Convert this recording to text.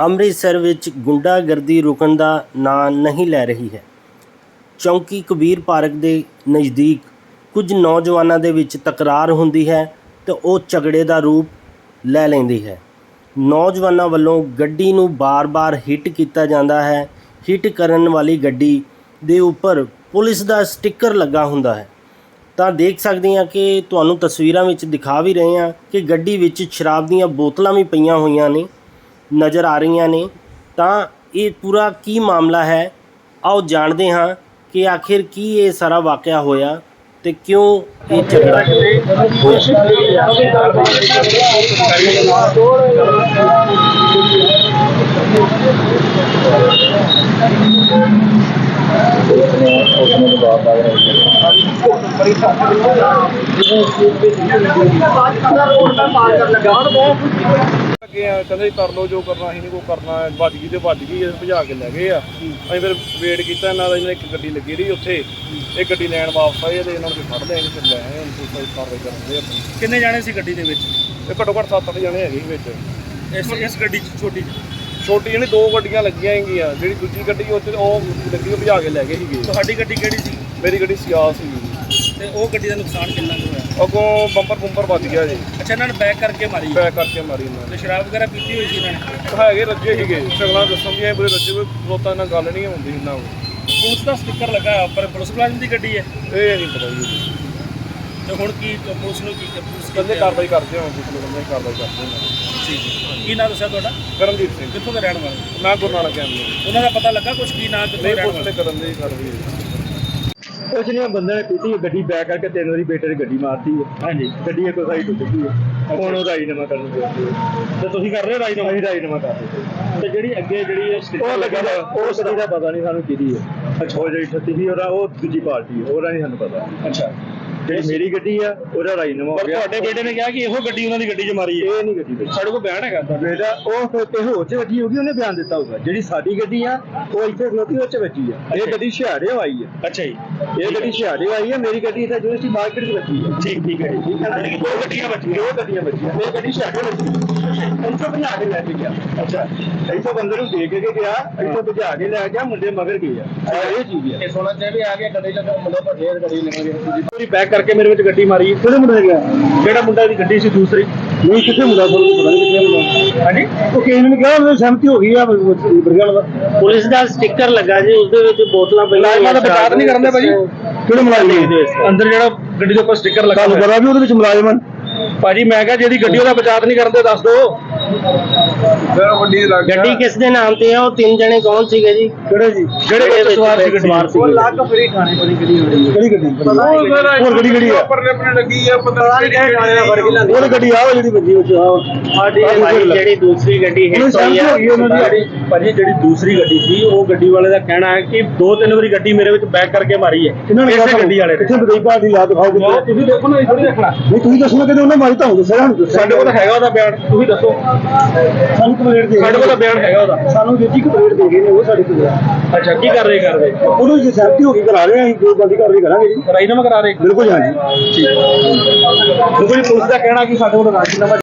ਅੰਮ੍ਰਿਤਸਰ ਵਿੱਚ ਗੁੰਡਾਗਰਦੀ ਰੁਕਣ ਦਾ ਨਾਂ ਨਹੀਂ ਲੈ ਰਹੀ ਹੈ। ਚੌਂਕੀ ਕਬੀਰ ਪਾਰਕ ਦੇ ਨਜ਼ਦੀਕ ਕੁਝ ਨੌਜਵਾਨਾਂ ਦੇ ਵਿੱਚ ਤਕਰਾਰ ਹੁੰਦੀ ਹੈ ਤੇ ਉਹ ਝਗੜੇ ਦਾ ਰੂਪ ਲੈ ਲੈਂਦੀ ਹੈ। ਨੌਜਵਾਨਾਂ ਵੱਲੋਂ ਗੱਡੀ ਨੂੰ ਬਾਰ-ਬਾਰ ਹਿੱਟ ਕੀਤਾ ਜਾਂਦਾ ਹੈ। ਹਿੱਟ ਕਰਨ ਵਾਲੀ ਗੱਡੀ ਦੇ ਉੱਪਰ ਪੁਲਿਸ ਦਾ ਸਟicker ਲੱਗਾ ਹੁੰਦਾ ਹੈ। ਤਾਂ ਦੇਖ ਸਕਦੇ ਹਾਂ ਕਿ ਤੁਹਾਨੂੰ ਤਸਵੀਰਾਂ ਵਿੱਚ ਦਿਖਾ ਵੀ ਰਹੇ ਹਾਂ ਕਿ ਗੱਡੀ ਵਿੱਚ ਸ਼ਰਾਬ ਦੀਆਂ ਬੋਤਲਾਂ ਵੀ ਪਈਆਂ ਹੋਈਆਂ ਨੇ। ਨਜ਼ਰ ਆ ਰਹੀਆਂ ਨੇ, ਤਾਂ ਇਹ ਪੂਰਾ ਕੀ ਮਾਮਲਾ ਹੈ? ਆਓ ਜਾਣਦੇ ਹਾਂ ਕਿ ਆਖਿਰ ਕੀ ਇਹ ਸਾਰਾ ਵਾਕਿਆ ਹੋਇਆ ਤੇ ਕਿਉਂ ਇਹ ਝਗੜਾ ਹੋਇਆ। ਅੱਗੇ ਆ ਕਹਿੰਦੇ ਕਰ ਲਓ ਜੋ ਕਰਨਾ ਅਸੀਂ ਨਹੀਂ ਕੋ ਕਰਨਾ। ਵੱਜ ਗਈ ਤੇ ਵੱਜ ਗਈ ਭਜਾ ਕੇ ਲੈ ਗਏ ਆ। ਅਸੀਂ ਫਿਰ ਵੇਟ ਕੀਤਾ ਇਹਨਾਂ ਦਾ ਇਹਨਾਂ ਇੱਕ ਗੱਡੀ ਲੱਗੀ ਰਹੀ ਉੱਥੇ। ਇਹ ਗੱਡੀ ਲੈਣ ਵਾਪਸ ਆਏ ਤੇ ਇਹਨਾਂ ਨੂੰ ਫੜ ਲਿਆ ਫਿਰ ਲੈ ਆਏ ਹੁਣ ਕੋਈ ਕਾਰਵਾਈ ਕਰਦੇ ਆਪਣੀ। ਕਿੰਨੇ ਜਾਣੇ ਸੀ ਗੱਡੀ ਦੇ ਵਿੱਚ? ਇਹ ਘੱਟੋ ਘੱਟ 7-8 ਜਣੇ ਹੈਗੇ ਸੀ ਵਿੱਚ। ਇਸ ਇਸ ਗੱਡੀ 'ਚ ਛੋਟੀ? ਛੋਟੀ ਜਿਹੜੀ ਦੋ ਗੱਡੀਆਂ ਲੱਗੀਆਂ ਹੈਗੀਆਂ ਜਿਹੜੀ ਦੂਜੀ ਗੱਡੀ ਉੱਥੇ ਉਹ ਲੱਗੀ ਉਹ ਭਜਾ ਕੇ ਲੈ ਗਏ ਸੀਗੇ। ਤੁਹਾਡੀ ਗੱਡੀ ਕਿਹੜੀ ਸੀ? ਮੇਰੀ ਗੱਡੀ ਸਿਆਸ ਸੀ। ਤੇ ਉਹ ਗੱਡੀ ਦਾ ਨੁਕਸਾਨ ਕਿੰਨਾ ਕੁ ਹੋਇਆ? ਅੱਗੋਂ ਬੰਪਰ ਬੰਪਰ ਵੱਜ ਗਿਆ ਜੀ। ਅੱਛਾ ਇਹਨਾਂ ਨੇ ਬੈਕ ਕਰਕੇ ਮਾਰੀ। ਬੈਕ ਕਰਕੇ ਮਾਰੀ ਇਹਨਾਂ ਤੇ ਸ਼ਰਾਬ ਵਗੈਰਾ ਪੀਤੀ ਹੋਈ ਸੀ ਇਹਨਾਂ ਨੇ? ਨੇ ਹੈਗੇ ਰੱਜੇ ਸੀਗੇ। ਸ਼ਗਲਾਂ ਦੱਸਣ ਦੀਆਂ ਬੜੇ ਰੱਜੇ ਕੋਈ ਖਲੋਤਾ ਨਾਲ ਗੱਲ ਨਹੀਂ ਹੁੰਦੀ ਇਹਨਾਂ ਨੂੰ ਪੁਲਿਸ ਦਾ ਸਟicker ਲੱਗਾ ਉੱਪਰ ਪੁਲਿਸ ਮੁਲਾਜ਼ਮ ਦੀ ਗੱਡੀ ਹੈ। ਇਹ ਨਹੀਂ ਪਤਾ ਜੀ। ਤੇ ਹੁਣ ਕੀ ਪੁਲਿਸ ਨੂੰ ਕੀ ਪੁਲਿਸ ਕਹਿੰਦੇ ਕਾਰਵਾਈ ਕਰਦੇ ਹਾਂ ਲੋਕਾਂ ਨੇ ਕਾਰਵਾਈ ਕਰਦੇ ਹਾਂ ਠੀਕ। ਕੀ ਨਾਂ ਦੱਸਿਆ ਤੁਹਾਡਾ? ਕਰਨਦੀਪ ਸਿੰਘ। ਕਿੱਥੋਂ ਦੇ ਰਹਿਣ ਵਾਲੇ? ਮੈਂ ਗੁਰੂ ਨਾਨਕ ਗਿਆਨ ਨੂੰ ਉਹਨਾਂ ਦਾ ਪਤਾ ਲੱਗਾ ਕੁਝ ਕੀ ਨਾਂ ਕਿੱਥੋਂ ਦੇ ਨਹੀਂ ਰਹਿਣ ਵਾਲੇ? ਨੇ ਕਰਨ ਦੀ ਕਾਰਵਾਈ ਕੁਛ ਨਹੀਂ ਬੰਦੇ ਨੇ ਪੀਤੀ ਗੱਡੀ ਬੈਕ ਕਰਕੇ ਤਿੰਨ ਵਾਰੀ ਬੇਟੇ ਨੇ ਗੱਡੀ ਮਾਰਤੀ ਹੈ ਹਾਂਜੀ। ਗੱਡੀ ਇੱਕ ਸਾਈਡ ਟੁੱਟ ਗਈ ਹੈ ਹੁਣ ਉਹ ਰਾਜੀਨਾਮਾ ਕਰਨ ਦੇ ਤੇ ਤੁਸੀਂ ਕਰ ਰਹੇ ਹੋ ਰਾਜ ਅਸੀਂ ਰਾਜੀਨਾਮਾ ਕਰ ਦਿੱਤੇ ਤੇ ਜਿਹੜੀ ਅੱਗੇ ਜਿਹੜੀ ਇਹ ਉਹ ਲੱਗਾ ਉਹ ਗੱਡੀ ਦਾ ਪਤਾ ਨਹੀਂ ਸਾਨੂੰ ਕਿਹਦੀ ਹੈ। ਅੱਛਾ। ਉਹ ਜਿਹੜੀ ਠੱਤੀ ਸੀ ਉਹਦਾ ਉਹ ਦੂਜੀ ਪਾਰਟੀ ਹੈ। ਉਹਦਾ ਨਹੀਂ ਸਾਨੂੰ ਪਤਾ। ਅੱਛਾ। ਜਿਹੜੀ ਮੇਰੀ ਗੱਡੀ ਆ ਉਹਦਾ ਰਾਜੀਨਾਮਾ ਹੋ ਪਰ ਗਿਆ। ਤੁਹਾਡੇ ਬੇਟੇ ਨੇ ਕਿਹਾ ਕਿ ਇਹੋ ਗੱਡੀ ਉਹਨਾਂ ਦੀ ਗੱਡੀ 'ਚ ਮਾਰੀ ਹੈ। ਇਹ ਨਹੀਂ ਗੱਡੀ ਸਾਡੇ ਕੋਲ ਬਿਆਨ ਹੈਗਾ ਤੁਹਾਡਾ ਬੇਟਾ ਉਹ ਫਿਰ ਤੇ ਹੋਰ ਚ ਵੱਜੀ ਹੋਗੀ ਉਹਨੇ ਬਿਆਨ ਦਿੱਤਾ ਹੋਊਗਾ। ਜਿਹੜੀ ਸਾਡੀ ਗੱਡੀ ਆ ਉਹ ਇੱਥੇ ਖਲੋਤੀ ਉਹ ਚ ਵੱਜੀ ਆ। ਇਹ ਗੱਡੀ ਛਿਆੜੇ ਆਈ ਆ। ਅੱਛਾ ਜੀ। ਇਹ ਗੱਡੀ ਛਿਆੜੇ ਆਈ ਆ ਮੇਰੀ ਗੱਡੀ ਇੱਥੇ ਯੂਨੀਵਰਸਿਟੀ ਮਾਰਕੀਟ 'ਚ ਵੱਜੀ ਆ। ਠੀਕ ਠੀਕ ਹੈ ਜੀ। ਠੀਕ ਹੈ ਨਾ? ਦੋ ਗੱਡੀਆਂ ਵੱਜੀਆਂ। ਦੋ ਗੱਡੀਆਂ ਵੱਜੀਆਂ। ਇਹ ਗੱਡੀ ਛੱਡ ਵੱਜੀ। ਇੱਥੋਂ ਭਜਾ ਕੇ ਲੈ ਕੇ ਗਿਆ। ਅੱਛਾ। ਇੱਥੋਂ ਬੰਦੇ ਨੂੰ ਦੇ ਕੇ ਗਿਆ ਇੱਥੋਂ ਭਜਾ ਕੇ ਲੈ ਗਿਆ ਮੁੰਡੇ ਮਗਰ ਗਏ ਆ। ਅੱਛਾ, ਇਹ ਚੀਜ਼ ਆ। ਇਹ ਸੋਨਾ ਚਾਹੇ ਆ ਗਿਆ ਗੱਡੀ 'ਚ ਮੁੰਡੇ ਪਰ ਫੇਰ ਗੱਡੀ ਨਿਕਲ ਗਈ ਪੂਰੀ ਬੈਕ ਕਰਕੇ ਮੇਰੇ ਵਿੱਚ ਗੱਡੀ ਮਾਰੀ। ਕਿਹੜੇ ਮੁੰਡੇ ਗਿਆ ਜਿਹੜਾ ਮੁੰਡਾ ਦੀ ਗੱਡੀ ਸੀ ਦੂਸਰੀ। ਨਹੀਂ ਕਿੱਥੇ ਮੁੰਡਾ ਤੁਹਾਨੂੰ ਪਤਾ ਨਹੀਂ ਕਿੱਥੇ ਮੁੰਡਾ ਹਾਂਜੀ? ਉਹ ਕਿਸੇ ਨੇ ਕਿਹਾ ਉਹਨੇ ਸਹਿਮਤੀ ਹੋ ਗਈ ਆ ਬਰਗਲ ਦਾ ਪੁਲਿਸ ਦਾ ਸਟicker ਲੱਗਾ ਜੀ ਉਸ ਦੇ ਵਿੱਚ ਬੋਤਲਾਂ ਪਈਆਂ ਮੁਲਾਜ਼ਮਾਂ ਦਾ ਬਚਾਅ ਨਹੀਂ ਕਰਨ ਦੇ ਭਾਜੀ। ਕਿਹੜੇ ਮੁਲਾਜ਼ਮ ਅੰਦਰ ਜਿਹੜਾ ਗੱਡੀ ਦੇ ਉੱਪਰ ਸਟicker ਲੱਗਾ ਤੁਹਾਨੂੰ ਪਤਾ ਵੀ ਉਹਦੇ ਵਿੱਚ ਮੁਲਾਜ਼ਮ ਹਨ? ਭਾਜੀ ਮੈਂ ਕਿਹਾ ਜਿਹਦੀ ਗੱਡੀ ਉਹਦਾ ਬਚਾਅ ਨਹੀਂ ਕਰਦੇ ਦੱਸ ਦਿਓ। ਗੱਡੀ ਕਿਸ ਦੇ ਨਾਮ ਤੇ ਆ? ਉਹ ਤਿੰਨ ਜਣੇ ਕੌਣ ਸੀਗੇ ਜੀ? ਕਿਹੜੇ ਜੀ? ਜਿਹੜੇ ਵਿੱਚ ਸਵਾਰ ਸੀ ਗੱਡੀ ਸਵਾਰ ਸੀਗੇ। ਲੱਖ ਫਰੀ ਖਾਣੇ ਪੜੀ ਕਿਹੜੀ ਹੋ ਰਹੀ ਹੈ। ਕਿਹੜੀ ਗੱਡੀ? ਹੋਰ ਗੱਡੀ ਕਿਹੜੀ ਆ? ਪਰਨੇ ਪਰਨੇ ਲੱਗੀ ਆ ਪਤਾ ਨਹੀਂ ਕਿਹੜੀ ਗੱਡੀ ਉਹ ਗੱਡੀ ਆ ਉਹ ਜਿਹੜੀ ਵੱਜੀ ਵਿੱਚ ਆ ਸਾਡੀ ਭਾਈ ਜਿਹੜੀ ਦੂਸਰੀ ਗੱਡੀ ਉਹਨੂੰ ਹੋ ਗਈ ਉਹਨਾਂ ਦੀ। ਜਿਹੜੀ ਭਾਜੀ ਜਿਹੜੀ ਦੂਸਰੀ ਗੱਡੀ ਸੀ ਉਹ ਗੱਡੀ ਵਾਲੇ ਦਾ ਕਹਿਣਾ ਹੈ ਕਿ ਦੋ ਤਿੰਨ ਵਾਰੀ ਗੱਡੀ ਮੇਰੇ ਵਿੱਚ ਬੈਕ ਕਰਕੇ ਮਾਰੀ ਹੈ। ਕਿਹਨਾਂ ਨੇ ਇਸੇ ਕਿਹਾ ਗੱਡੀ ਵਾਲੇ ਨੇ। ਕਿੱਥੇ ਬਦਈ ਪਾਰਟੀ ਲਾ ਦਿਖਾਓ ਕਿੱਥੇ ਤੁਸੀਂ ਦੇਖੋ ਨਾ ਇਹ ਥੋੜੀ ਦੇਖਣਾ। ਨਹੀਂ ਤੁਸੀਂ ਦੱਸਣਾ ਕਿਤੇ ਉਹਨਾਂ ਮਾਰੀ ਤਾਂ ਸਾਨੂੰ ਦੱਸਿਆ ਸਾਡੇ ਕੋਲ ਤਾਂ ਹੈਗਾ ਉਹਦਾ ਬਿਆਨ। ਤੁਸੀਂ ਦੱਸੋ। ਸਾਨੂੰ ਕੰਪਲੇਂਟ ਦੇ ਸਾਡੇ ਕੋਲ ਤਾਂ ਬਿਆਨ ਹੈਗਾ ਉਹਦਾ। ਸਾਨੂੰ ਜੀ ਕੰਪਲੇਂਟ ਦੇ ਗਏ ਨੇ ਉਹ ਸਾਡੇ ਕੋਲ। ਆ। ਅੱਛਾ ਕੀ ਕਰ ਰਹੇ ਕਰ ਰਹੇ ਉਹਨੂੰ ਜੇ ਸਹਿਮਤੀ ਹੋ ਗਈ ਕਰਾ ਰਹੇ ਹਾਂ ਅਸੀਂ ਜੋ ਬੰਦੀ ਕਾਰਵਾਈ ਕਰਾਂਗੇ ਜੀ। ਰਾਜੀਨਾਮਾ ਕਰਾ ਰਹੇ? ਬਿਲਕੁਲ ਹਾਂਜੀ। ਦੇਖੋ ਜੀ ਪੁਲਿਸ ਦਾ ਕਹਿਣਾ ਕਿ ਸਾਡੇ ਕੋਲ ਰਾਜੀਨਾਮਾ